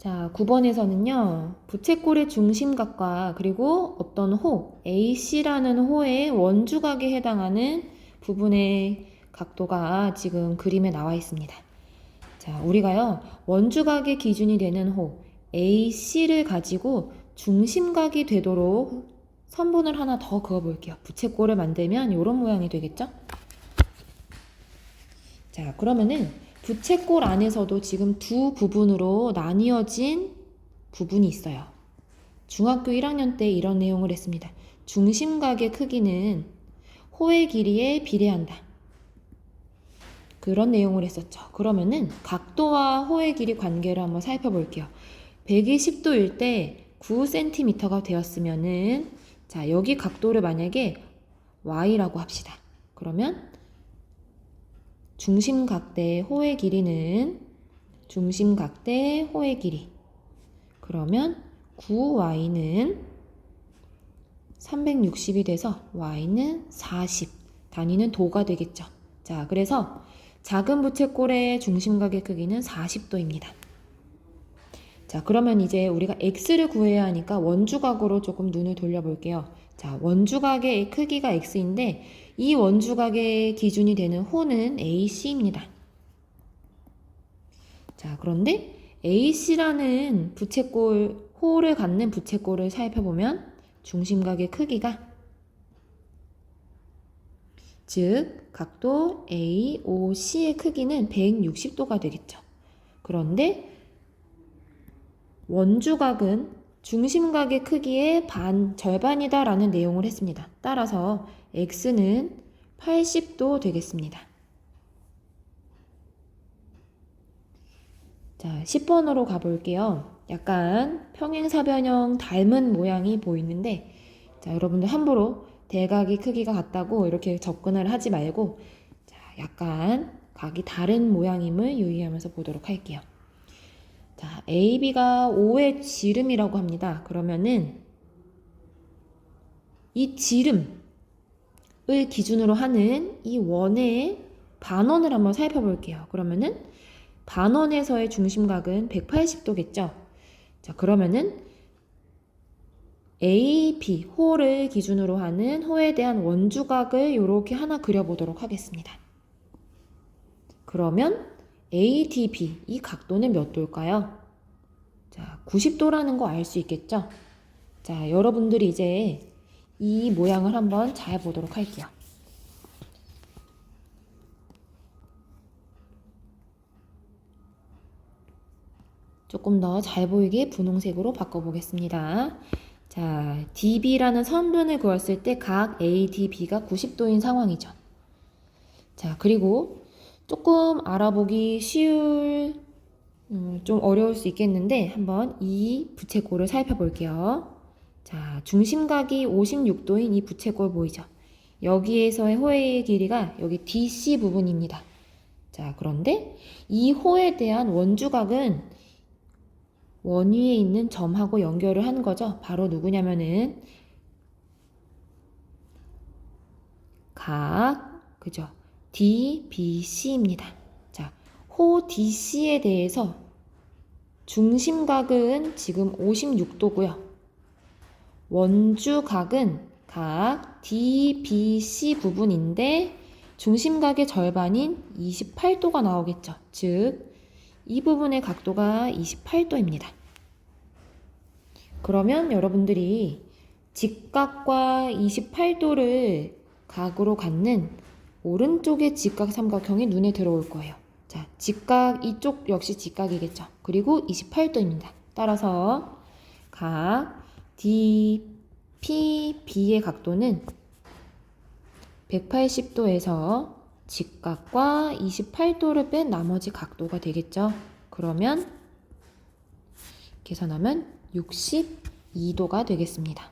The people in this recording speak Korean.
자, 9번에서는요, 부채꼴의 중심각과 그리고 어떤 호, AC라는 호의 원주각에 해당하는 부분의 각도가 지금 그림에 나와 있습니다. 자, 우리가요, 원주각의 기준이 되는 호, AC를 가지고 중심각이 되도록 선분을 하나 더 그어 볼게요. 부채꼴을 만들면 이런 모양이 되겠죠? 자, 그러면은 부채꼴 안에서도 지금 두 부분으로 나뉘어진 부분이 있어요. 중학교 1학년 때 이런 내용을 했습니다. 중심각의 크기는 호의 길이에 비례한다. 그런 내용을 했었죠. 그러면은 각도와 호의 길이 관계를 한번 살펴볼게요. 120도일 때 9cm가 되었으면은 자, 여기 각도를 만약에 y라고 합시다. 그러면 중심각대 호의 길이는 중심각대 호의 길이 그러면 9y는 360이 돼서 y는 40 단위는 도가 되겠죠. 자, 그래서 작은 부채꼴의 중심각의 크기는 40도입니다. 자, 그러면 이제 우리가 x를 구해야 하니까 원주각으로 조금 눈을 돌려볼게요. 자, 원주각의 크기가 x인데 이 원주각의 기준이 되는 호는 AC입니다. 자, 그런데 AC라는 부채꼴, 호를 갖는 부채꼴을 살펴보면 중심각의 크기가 즉 각도 AOC의 크기는 160도가 되겠죠. 그런데 원주각은 중심각의 크기의 반, 절반이다 라는 내용을 했습니다. 따라서 x는 80도 되겠습니다. 자, 10번으로 가볼게요. 약간 평행사변형 닮은 모양이 보이는데, 자, 여러분들 함부로 대각의 크기가 같다고 이렇게 접근을 하지 말고, 자, 약간 각이 다른 모양임을 유의하면서 보도록 할게요. 자, AB가 5의 지름이라고 합니다. 그러면은 이 지름을 기준으로 하는 이 원의 반원을 한번 살펴볼게요. 그러면은 반원에서의 중심각은 180도겠죠. 자, 그러면은 AB 호를 기준으로 하는 호에 대한 원주각을 이렇게 하나 그려보도록 하겠습니다. 그러면 ADB 이 각도는 몇 도일까요? 자, 90도라는 거 알 수 있겠죠? 자, 여러분들이 이제 이 모양을 한번 잘 보도록 할게요. 조금 더 잘 보이게 분홍색으로 바꿔보겠습니다. 자, DB라는 선분을 그었을 때 각 ADB가 90도인 상황이죠. 자, 그리고 조금 알아보기 쉬울, 음, 좀 어려울 수 있겠는데 한번 이 부채꼴을 살펴볼게요. 자, 중심각이 56도인 이 부채꼴 보이죠? 여기에서의 호의 길이가 여기 DC 부분입니다. 자, 그런데 이 호에 대한 원주각은 원 위에 있는 점하고 연결을 하는 거죠. 바로 누구냐면은 각, 그죠? DBC입니다. 자, 호 DC에 대해서 중심각은 지금 56도고요. 원주각은 각 DBC 부분인데 중심각의 절반인 28도가 나오겠죠. 즉, 이 부분의 각도가 28도입니다. 그러면 여러분들이 직각과 28도를 각으로 갖는 오른쪽의 직각 삼각형이 눈에 들어올 거예요. 자, 직각 이쪽 역시 직각이겠죠. 그리고 28도입니다. 따라서 각 DPB의 각도는 180도에서 직각과 28도를 뺀 나머지 각도가 되겠죠. 그러면 계산하면 62도가 되겠습니다.